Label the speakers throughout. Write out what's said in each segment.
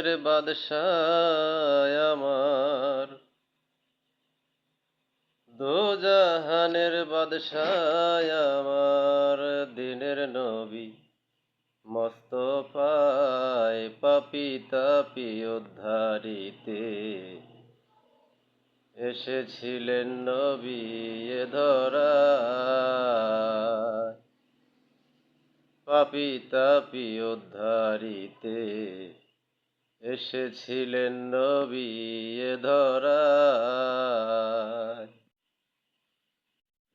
Speaker 1: জাহানের বাদশাহ আমার। দো জাহানের বাদশাহ আমার দিনের নবী মস্তফায় পাপি তাপি উদ্ধারিতে। এসেছিলেন নবী এ ধরা পাপি তাপি উদ্ধারিতে। এসেছিলেন নবী ধরা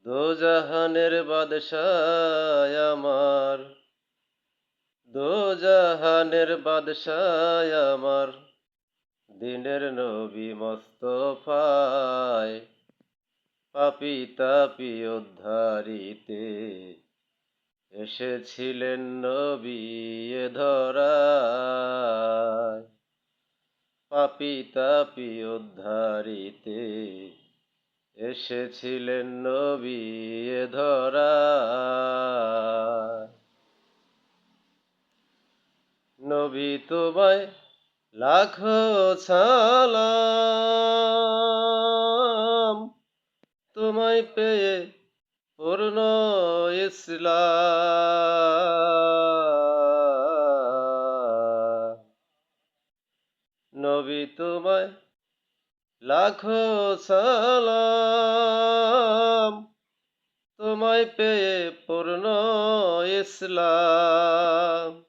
Speaker 1: দোজাহানের বাদশায় আমার, দোজাহানের বাদশায় আমার, দিনের নবী মস্তফায় পাপি তাপি উদ্ধারিতে এসেছিলেন নবী এ ধরায়। পাপি তাপি উদ্ধারিতে এসেছিলেন নবী এ ধরায়। নবী তোমায় লাখো সালাম, তোমায় পেয়ে পূর্ণ ইসলাম। নবী তোমায়। লাখো সালাম, তোমায় পেয়ে পূর্ণ ইসলাম।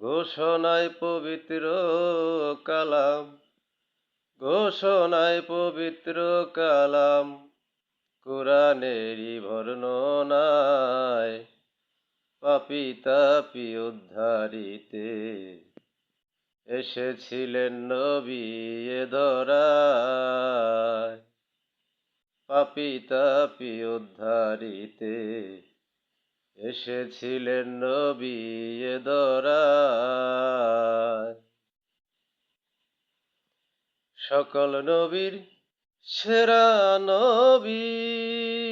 Speaker 1: ঘোষণায় পবিত্র কালাম, ঘোষণায় পবিত্র কালাম, কোরআনেরই বর্ণনায় পাপি তাপি উদ্ধারিতে এসেছিলেন নবী এ ধরায়। পাপি তাপি উদ্ধারিতে এসেছিলেন নবী এ ধরায়। সকল নবীর সেরা নবী।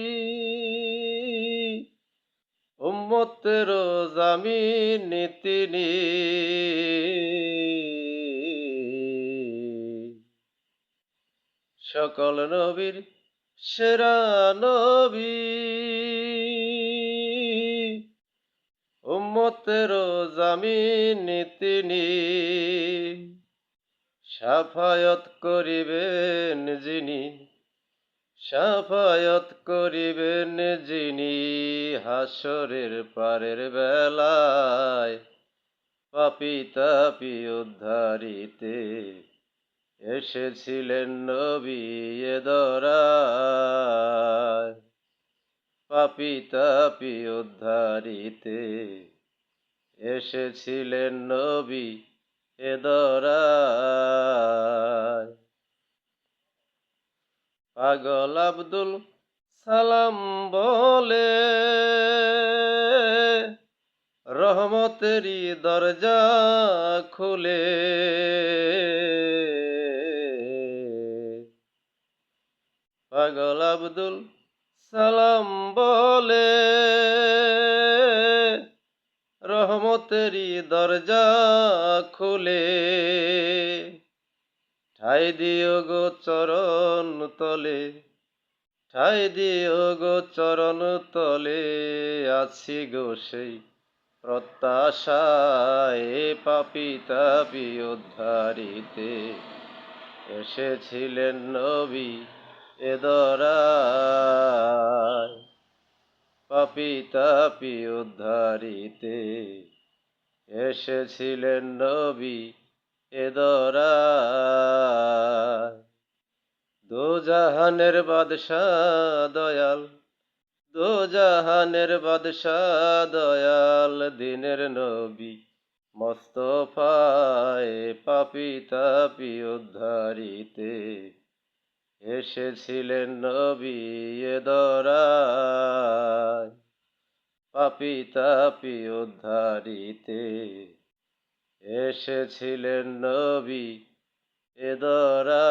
Speaker 1: উম্মতের জামিন তিনি। সকল নবীর সেরা নবী। উম্মতের জামিন তিনি। সাফায়ত করিবেন যিনি সাফায়ত করিবেন যিনি হাসরের পারের বেলায়। পাপি তাপি উদ্ধারিতে এসেছিলেন নবী এ পাপি তাপি উদ্ধারিতে এসেছিলেন নবী এ ধরায় পাগল আব্দুল সালাম বলে রহমতেরই দরজা খুলে। পাগল আব্দুল সালাম বলে রহমতেরই দরজা খুলে। ঠাই দিও গো চরণ তলে, ঠাই দিও গো চরণ তলে, আছি গো সেই প্রত্যাশায় পাপি তাপি উদ্ধারিতে এসেছিলেন নবী এ দরায় পাপি তাপি উদ্ধারিতে এসেছিলেন নবী এ জাহানের বাদশাহ দয়াল দো জাহানের বাদশাহ দয়াল, দিনের নবী মস্তফায় পাপি তাপি উদ্ধারিতে এসেছিলেন নবী এ দরায় পাপি তাপি উদ্ধারিতে এসেছিলেন নবী এ দরায়